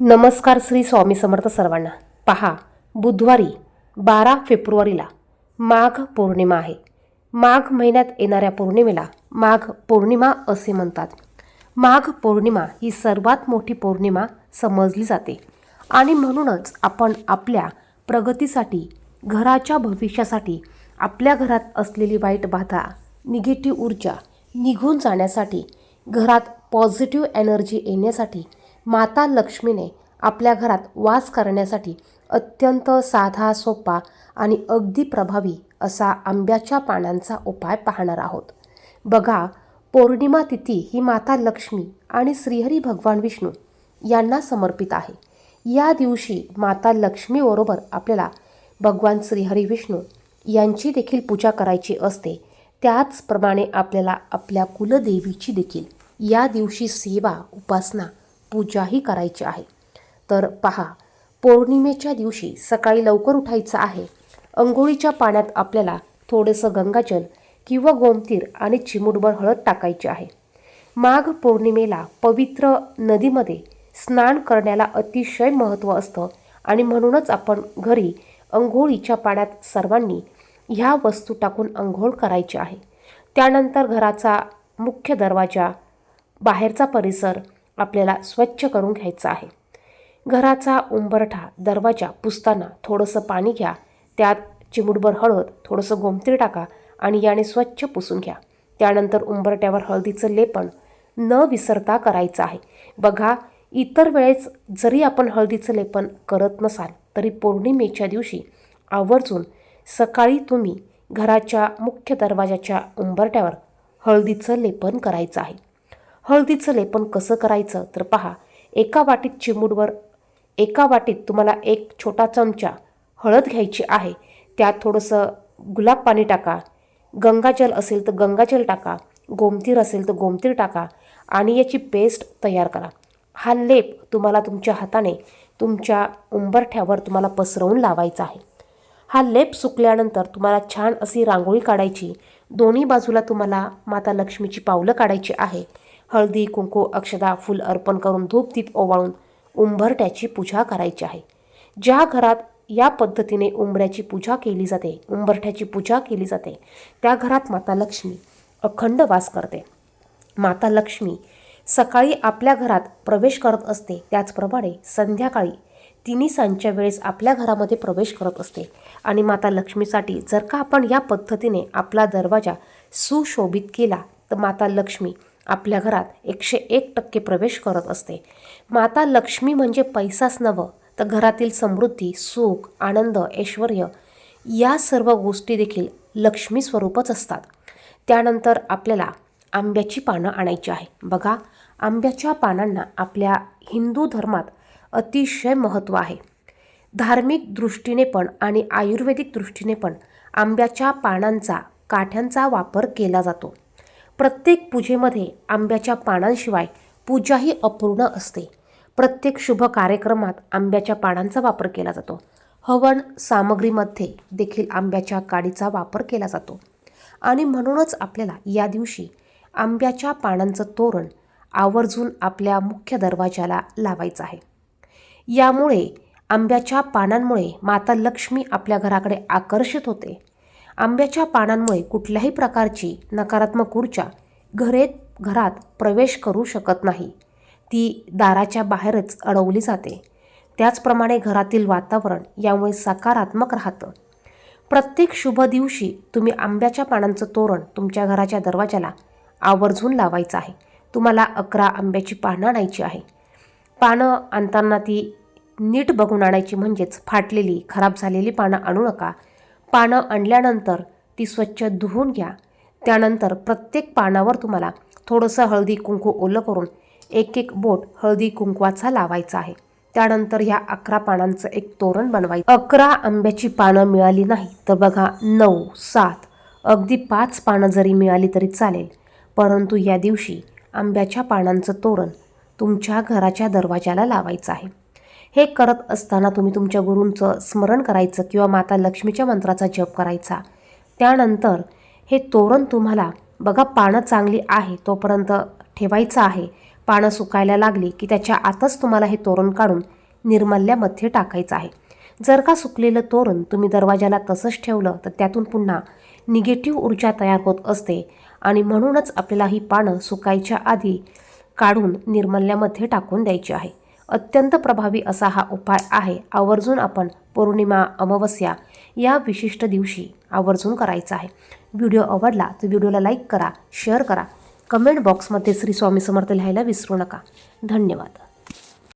नमस्कार श्री स्वामी समर्थ सर्वांना. पहा बुधवारी बारा फेब्रुवारीला माघ पौर्णिमा आहे. माघ महिन्यात येणाऱ्या पौर्णिमेला माघ पौर्णिमा असे म्हणतात. माघ पौर्णिमा ही सर्वात मोठी पौर्णिमा समजली जाते. आणि म्हणूनच आपण आपल्या प्रगतीसाठी घराच्या भविष्यासाठी आपल्या घरात असलेली वाईट बाधा निगेटिव्ह ऊर्जा निघून जाण्यासाठी घरात पॉझिटिव्ह एनर्जी येण्यासाठी माता लक्ष्मीने आपल्या घरात वास करण्यासाठी अत्यंत साधा सोपा आणि अगदी प्रभावी असा आंब्याच्या पानांचा उपाय पाहणार आहोत. बघा पौर्णिमा तिथी ही माता लक्ष्मी आणि श्रीहरी भगवान विष्णू यांना समर्पित आहे. या दिवशी माता लक्ष्मीबरोबर आपल्याला भगवान श्रीहरी विष्णू यांची देखील पूजा करायची असते. त्याचप्रमाणे आपल्याला आपल्या कुलदेवीची देखील या दिवशी सेवा उपासना पूजाही करायची आहे. तर पहा पौर्णिमेच्या दिवशी सकाळी लवकर उठायचं आहे. अंघोळीच्या पाण्यात आपल्याला थोडंसं गंगाजल किंवा गोमतीर आणि चिमूटभर हळद टाकायची आहे. माघ पौर्णिमेला पवित्र नदीमध्ये स्नान करण्याला अतिशय महत्त्व असतं आणि म्हणूनच आपण घरी अंघोळीच्या पाण्यात सर्वांनी ह्या वस्तू टाकून अंघोळ करायची आहे. त्यानंतर घराचा मुख्य दरवाजा बाहेरचा परिसर आपल्याला स्वच्छ करून घ्यायचा आहे. घराचा उंबरठा दरवाजा पुसताना थोडंसं पाणी घ्या. त्यात चिमुटभर हळद थोडंसं गोमतीर टाका आणि याने स्वच्छ पुसून घ्या. त्यानंतर उंबरट्यावर हळदीचं लेपन न विसरता करायचं आहे. बघा इतर वेळेस जरी आपण हळदीचं लेपन करत नसाल तरी पौर्णिमेच्या दिवशी आवर्जून सकाळी तुम्ही घराच्या मुख्य दरवाजाच्या उंबरट्यावर हळदीचं लेपन करायचं आहे. हळदीचं लेपन कसं करायचं? तर पहा एका वाटीत चिमूडवर एका वाटीत तुम्हाला एक छोटा चमचा हळद घ्यायची आहे. त्यात थोडंसं गुलाब पाणी टाका. गंगाजल असेल तर गंगाजल टाका. गोमतीर असेल तर गोमतीर टाका. आणि याची पेस्ट तयार करा. हा लेप तुम्हाला तुमच्या हाताने तुमच्या उंबरठ्यावर तुम्हाला पसरवून लावायचा आहे. हा लेप सुकल्यानंतर तुम्हाला छान अशी रांगोळी काढायची. दोन्ही बाजूला तुम्हाला माता लक्ष्मीची पावलं काढायची आहे. हळदी कुंकू अक्षदा फुल अर्पण करून धूप दीप ओवाळून उंबरट्याची पूजा करायची आहे. ज्या घरात या पद्धतीने उंबऱ्याची पूजा केली जाते उंबरठ्याची पूजा केली जाते त्या घरात माता लक्ष्मी अखंड वास करते. माता लक्ष्मी सकाळी आपल्या घरात प्रवेश करत असते त्याचप्रमाणे संध्याकाळी तिन्ही सांजच्या वेळेस आपल्या घरामध्ये प्रवेश करत असते. आणि माता लक्ष्मीसाठी जर का आपण या पद्धतीने आपला दरवाजा सुशोभित केला तर माता लक्ष्मी आपल्या घरात एकशे एक टक्के प्रवेश करत असते. माता लक्ष्मी म्हणजे पैसाच नवं तर घरातील समृद्धी सुख आनंद ऐश्वर या सर्व गोष्टी देखील लक्ष्मी स्वरूपच असतात. त्यानंतर आपल्याला आंब्याची पानं आणायची आहे. बघा आंब्याच्या पानांना आपल्या हिंदू धर्मात अतिशय महत्त्व आहे. धार्मिक दृष्टीने पण आणि आयुर्वेदिक दृष्टीने पण आंब्याच्या पानांचा काठ्यांचा वापर केला जातो. प्रत्येक पूजेमध्ये आंब्याच्या पानांशिवाय पूजाही अपूर्ण असते. प्रत्येक शुभ कार्यक्रमात आंब्याच्या पानांचा वापर केला जातो. हवन सामग्रीमध्ये देखील आंब्याच्या काडीचा वापर केला जातो. आणि म्हणूनच आपल्याला या दिवशी आंब्याच्या पानांचं तोरण आवर्जून आपल्या मुख्य दरवाजाला लावायचं आहे. यामुळे आंब्याच्या पानांमुळे माता लक्ष्मी आपल्या घराकडे आकर्षित होते. आंब्याच्या पानांमुळे कुठल्याही प्रकारची नकारात्मक ऊर्जा घरे घरात प्रवेश करू शकत नाही. ती दाराच्या बाहेरच अडवली जाते. त्याचप्रमाणे घरातील वातावरण यामुळे सकारात्मक राहतं. प्रत्येक शुभ दिवशी तुम्ही आंब्याच्या पानांचं तोरण तुमच्या घराच्या दरवाजाला आवर्जून लावायचं आहे. तुम्हाला अकरा आंब्याची पानं आणायची आहे. पानं आणताना ती नीट बघून आणायची म्हणजेच फाटलेली खराब झालेली पानं आणू नका. पानं आणल्यानंतर ती स्वच्छ धुवून घ्या. त्यानंतर प्रत्येक पानावर तुम्हाला थोडंसं हळदी कुंकू ओलं करून एक एक बोट हळदी कुंकवाचा लावायचा आहे. त्यानंतर ह्या अकरा पानांचं एक तोरण बनवायचं. अकरा आंब्याची पानं मिळाली नाही तर बघा नऊ सात अगदी पाच पानं जरी मिळाली तरी चालेल. परंतु या दिवशी आंब्याच्या पानांचं तोरण तुमच्या घराच्या दरवाजाला लावायचं आहे. हे करत असताना तुम्ही तुमच्या गुरूंचं स्मरण करायचं किंवा माता लक्ष्मीच्या मंत्राचा जप करायचा. त्यानंतर हे तोरण तुम्हाला बघा पानं चांगली आहे तोपर्यंत ठेवायचं आहे. पानं सुकायला लागली की त्याच्या आतच तुम्हाला हे तोरण काढून निर्मल्यामध्ये टाकायचं आहे. जर का सुकलेलं तोरण तुम्ही दरवाजाला तसंच ठेवलं तर त्यातून पुन्हा निगेटिव्ह ऊर्जा तयार होत असते आणि म्हणूनच आपल्याला ही पानं सुकायच्या आधी काढून निर्मल्यामध्ये टाकून द्यायची आहे. अत्यंत प्रभावी असा हा उपाय आहे. आवर्जून आपण पौर्णिमा अमावस्या या विशिष्ट दिवशी आवर्जून करायचा आहे. व्हिडिओ आवडला तर व्हिडिओला लाईक करा शेअर करा. कमेंट बॉक्समध्ये श्री स्वामी समर्थ लिहायला विसरू नका. धन्यवाद.